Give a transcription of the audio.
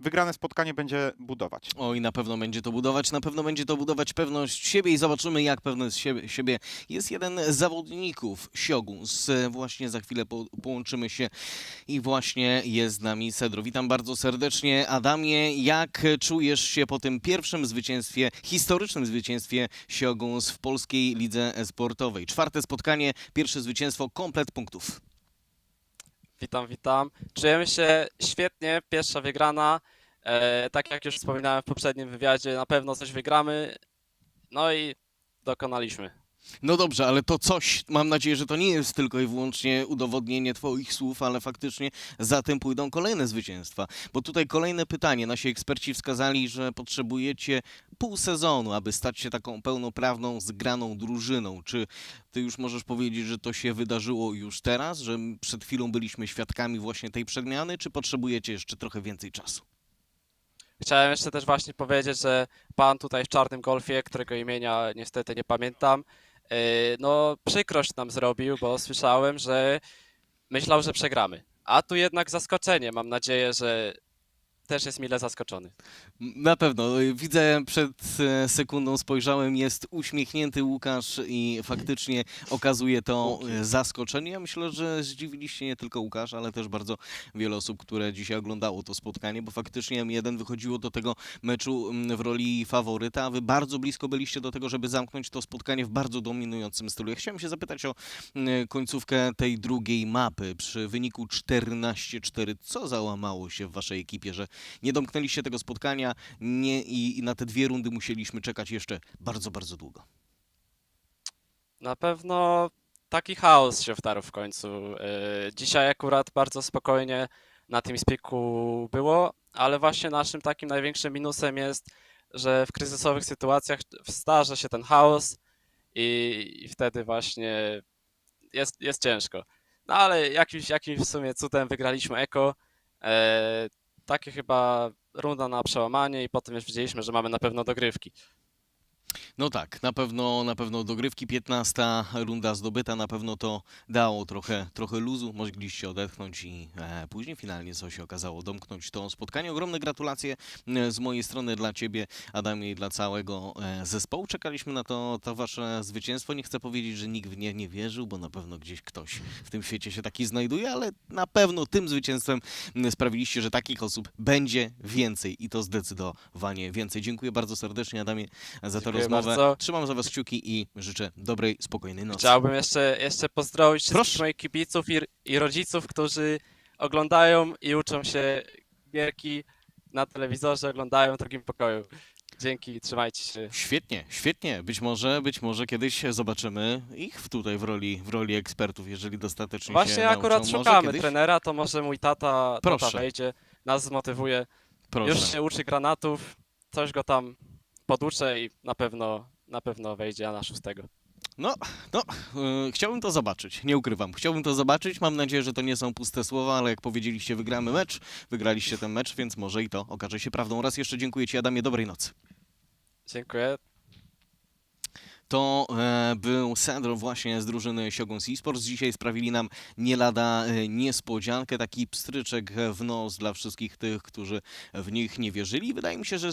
wygrane spotkanie będzie budować. Oj, na pewno będzie to budować, na pewno będzie to budować pewność siebie i zobaczymy, jak pewność siebie, siebie jest jeden z zawodników Sioguns. Właśnie za chwilę po, połączymy się i właśnie jest z nami Cedro. Witam bardzo serdecznie. Adamie, jak czujesz się po tym pierwszym zwycięstwie, historycznym zwycięstwie Sioguns w polskiej lidze sportowej? Czwarte spotkanie, pierwsze zwycięstwo, komplet punktów. Witam, witam. Czujemy się świetnie, pierwsza wygrana. E, tak jak już wspominałem w poprzednim wywiadzie, na pewno coś wygramy. No i dokonaliśmy. No dobrze, ale to coś, mam nadzieję, że to nie jest tylko i wyłącznie udowodnienie Twoich słów, ale faktycznie za tym pójdą kolejne zwycięstwa. Bo tutaj kolejne pytanie. Nasi eksperci wskazali, że potrzebujecie pół sezonu, aby stać się taką pełnoprawną, zgraną drużyną. Czy Ty już możesz powiedzieć, że to się wydarzyło już teraz, że przed chwilą byliśmy świadkami właśnie tej przemiany, czy potrzebujecie jeszcze trochę więcej czasu? Chciałem jeszcze też właśnie powiedzieć, że pan tutaj w czarnym golfie, którego imienia niestety nie pamiętam, no przykrość nam zrobił, bo słyszałem, że myślał, że przegramy. A tu jednak zaskoczenie. Mam nadzieję, że też jest mile zaskoczony. Na pewno. Widzę przed e, sekundą spojrzałem, jest uśmiechnięty Łukasz i faktycznie okazuje to e, zaskoczenie. Ja myślę, że zdziwiliście nie tylko Łukasz, ale też bardzo wiele osób, które dzisiaj oglądało to spotkanie, bo faktycznie M1 wychodziło do tego meczu w roli faworyta, a wy bardzo blisko byliście do tego, żeby zamknąć to spotkanie w bardzo dominującym stylu. Ja chciałem się zapytać o końcówkę tej drugiej mapy przy wyniku 14-4. Co załamało się w waszej ekipie, że nie domknęliście tego spotkania nie, i, i na te dwie rundy musieliśmy czekać jeszcze bardzo, bardzo długo. Na pewno taki chaos się wtarł w końcu. E, Dzisiaj akurat bardzo spokojnie na tym spiku było, ale właśnie naszym takim największym minusem jest, że w kryzysowych sytuacjach starza się ten chaos i, i wtedy właśnie jest, jest ciężko. No ale jakimś, jakimś w sumie cudem wygraliśmy Eko. E, takie chyba runda na przełamanie i potem już widzieliśmy, że mamy na pewno dogrywki. No tak, na pewno, na pewno dogrywki 15 runda zdobyta, na pewno to dało trochę, trochę luzu, mogliście odetchnąć i e, później finalnie co się okazało, domknąć to spotkanie. Ogromne gratulacje e, z mojej strony dla Ciebie, Adamie i dla całego e, zespołu. Czekaliśmy na to, to Wasze zwycięstwo. Nie chcę powiedzieć, że nikt w nie nie wierzył, bo na pewno gdzieś ktoś w tym świecie się taki znajduje, ale na pewno tym zwycięstwem m, sprawiliście, że takich osób będzie więcej i to zdecydowanie więcej. Dziękuję bardzo serdecznie Adamie za tę Dziękuję rozmowę. bardzo. Trzymam za Was kciuki i życzę dobrej, spokojnej nocy. Chciałbym jeszcze, jeszcze pozdrowić wszystkich Proszę. moich kibiców i, i rodziców, którzy oglądają i uczą się gierki na telewizorze, oglądają w drugim pokoju. Dzięki, trzymajcie się. Świetnie, świetnie. Być może, być może kiedyś zobaczymy ich tutaj w roli, w roli ekspertów, jeżeli dostatecznie się Właśnie akurat nauczą. Może szukamy kiedyś? trenera, to może mój tata, Proszę. tata wejdzie, nas zmotywuje. Proszę. Już się uczy granatów, coś go tam poduczę i na pewno, na pewno wejdzie na szóstego. No, no, yy, chciałbym to zobaczyć, nie ukrywam. Chciałbym to zobaczyć, mam nadzieję, że to nie są puste słowa, ale jak powiedzieliście, wygramy mecz, wygraliście ten mecz, więc może i to okaże się prawdą. Raz jeszcze dziękuję Ci, Adamie, dobrej nocy. Dziękuję. To e, był Sandro właśnie z drużyny Sioguns Esports. Dzisiaj sprawili nam nie lada e, niespodziankę, taki pstryczek w nos dla wszystkich tych, którzy w nich nie wierzyli. Wydaje mi się, że